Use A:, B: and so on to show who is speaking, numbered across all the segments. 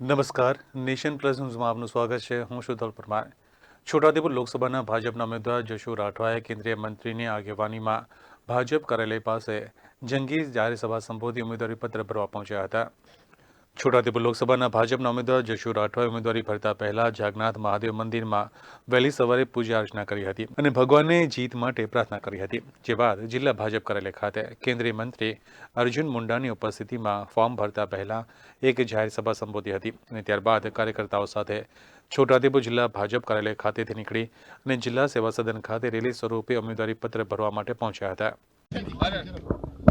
A: નમસ્કાર. Nation plus ન્યૂઝમાં આપનું સ્વાગત છે. હું શુદ્ધલ પરમાર. છોટાઉદેપુર લોકસભાના ભાજપના ઉમેદવાર જશુ રાઠવાએ કેન્દ્રીય મંત્રીની આગેવાનીમાં ભાજપ કાર્યાલય પાસે જંગી જાહેરસભા સંબોધી ઉમેદવારી પત્ર ભરવા પહોંચ્યા હતા. છોટાઉદેપુર લોકસભાના ભાજપના ઉમેદવાર જશુ રાઠવાએ ઉમેદવારી ભરતા પહેલા જાગનાથ મહાદેવ મંદિરમાં વહેલી સવારે પૂજા અર્ચના કરી હતી અને ભગવાનને જીત માટે પ્રાર્થના કરી હતી જે બાદ જિલ્લા ભાજપ કાર્યાલય ખાતે કેન્દ્રીય મંત્રી અર્જુન મુંડાની ઉપસ્થિતિમાં ફોર્મ ભરતા પહેલા એક જાહેર સભા સંબોધી હતી અને ત્યારબાદ કાર્યકર્તાઓ સાથે છોટાઉદેપુર જિલ્લા ભાજપ કાર્યાલય ખાતેથી નીકળી અને જિલ્લા સેવા સદન ખાતે રેલી સ્વરૂપે ઉમેદવારી પત્ર ભરવા માટે પહોંચ્યા હતા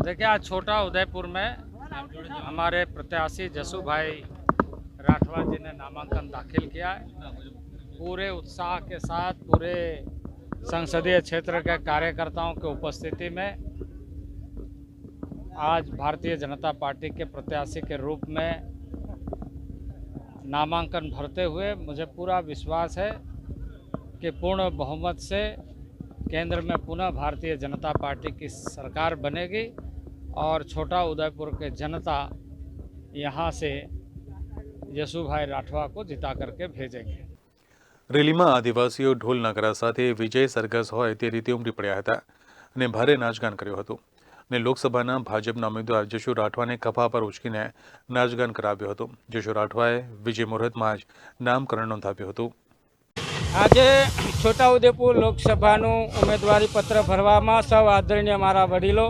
B: देखिए आज छोटा उदयपुर में हमारे प्रत्याशी जसू भाई राठवा जी ने नामांकन दाखिल किया है। पूरे उत्साह के साथ पूरे संसदीय क्षेत्र के कार्यकर्ताओं की उपस्थिति में आज भारतीय जनता पार्टी के प्रत्याशी के रूप में नामांकन भरते हुए मुझे पूरा विश्वास है कि पूर्ण बहुमत से केंद्र में पुनः भारतीय जनता पार्टी की सरकार बनेगी। और छोटा उदयपुर के जनता यहाँ से यशु भाई राठवा को जिता करके भेजेंगे
A: રેલીમાં આદિવાસીઓ ઢોલ નગારા સાથે વિજય સરઘસ હોય તે રીતે ઉમટી પડ્યા હતા અને ભારે નાચગાન કર્યું હતું અને લોકસભાના ભાજપના ઉમેદવાર જશુ રાઠવાને ખભા પર ઉચકીને નાચગાન કરાવ્યું હતું જશુ રાઠવાએ વિજય મુહૂર્તમાં જ નામકરણ નોંધાવ્યું હતું
B: આજે છોટાઉદેપુર લોકસભાનું ઉમેદવારી પત્ર ભરવામાં સૌ આદરણીય મારા વડીલો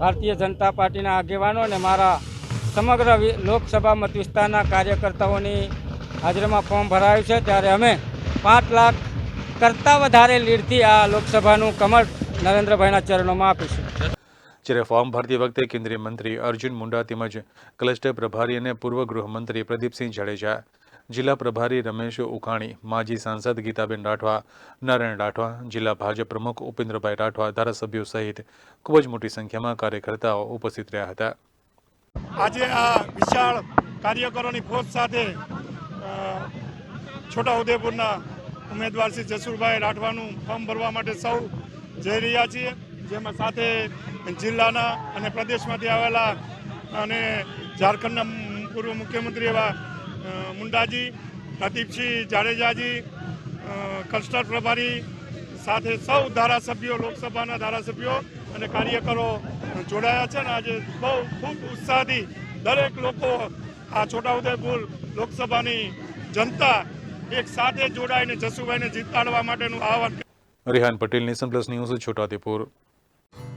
B: ભારતીય જનતા પાર્ટીના આગેવાનો અને મારા સમગ્ર લોકસભા મત વિસ્તારના કાર્યકર્તાઓની હાજરીમાં ફોર્મ ભરાયું છે. ત્યારે અમે પાંચ લાખ કરતાં વધારે લીડથી આ લોકસભાનું કમળ નરેન્દ્રભાઈના ચરણોમાં આપીશું.
A: જ્યારે ફોર્મ ભરતી વખતે કેન્દ્રીય મંત્રી અર્જુન મુંડા તેમજ ક્લસ્ટર પ્રભારી અને પૂર્વ ગૃહમંત્રી પ્રદીપસિંહ જાડેજા જિલ્લા પ્રભારી રમેશ ઉકાણી માજી સાંસદ ગીતાબેન રાઠવા, નારાયણ રાઠવા, જિલ્લા ભાજપ પ્રમુખ ઉપેન્દ્રભાઈ રાઠવા ધારાસભ્યો સહિત ખૂબ જ મોટી સંખ્યામાં કાર્યકર્તાઓ ઉપસ્થિત રહ્યા હતા.
C: આજે આ વિશાળ કાર્યકરોની ફોજ સાથે છોટા છોટાઉદેપુરના ઉમેદવાર શ્રી જસુરભાઈ રાઠવાનું ફોર્મ ભરવા માટે સૌ જઈ રહ્યા છીએ. જેમાં સાથે જિલ્લાના અને પ્રદેશમાંથી આવેલા અને ઝારખંડના પૂર્વ મુખ્યમંત્રી એવા મુંડાજી, પ્રદીપસિંહ જાડેજાજી કલ્સ્ટર પ્રભારી સાથે સૌ ધારાસભ્યો, લોકસભાના ધારાસભ્યો અને કાર્યકરો જોડાયા છે ને આજે બહુ ખૂબ ઉત્સાહથી દરેક લોકો આ છોટાઉદેપુર લોકસભાની જનતા એક સાથે જોડાઈને જસુભાઈને જીતાડવા માટેનું આહવાન
A: Rehan Patel, Nation Plus News, Chhota Udaipur.